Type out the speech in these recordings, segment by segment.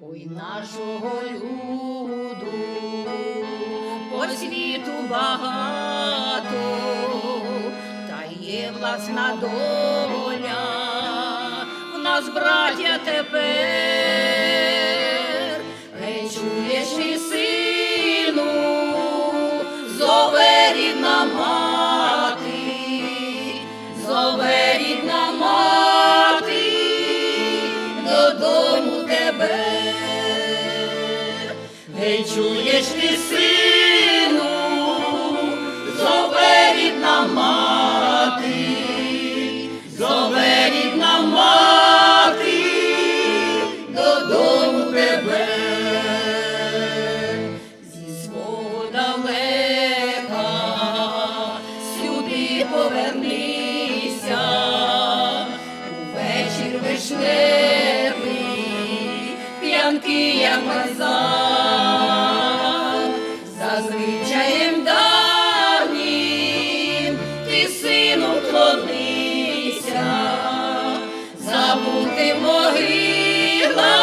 Ой, нашого люду по світу багато, та є власна доля в нас, браття, тепер. Гей, чуєш ти, сину, зове рідна мати, зове рідна мати, додому тебе. Зі свого далека сюди повернися, увечір вишневий, п'янки я казав, забути могила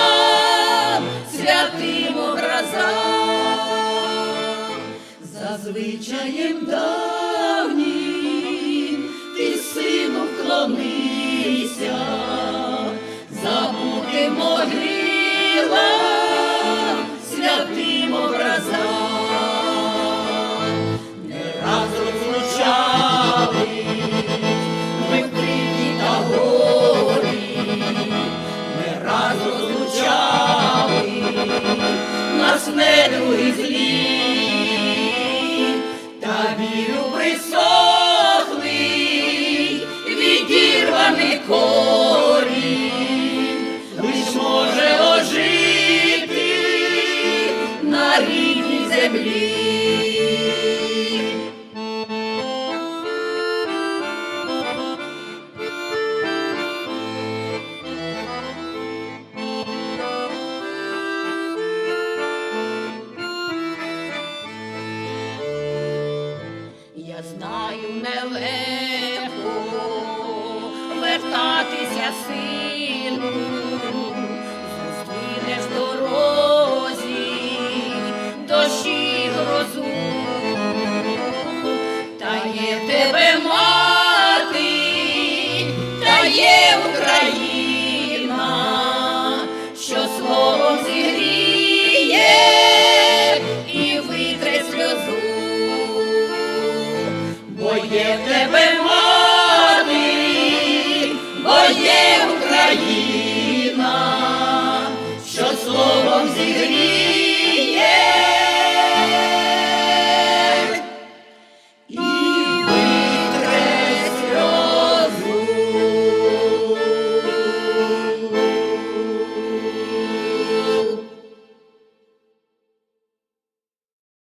святим образам, за звичаєм давнім ти сину вклонися, вертатися сину, є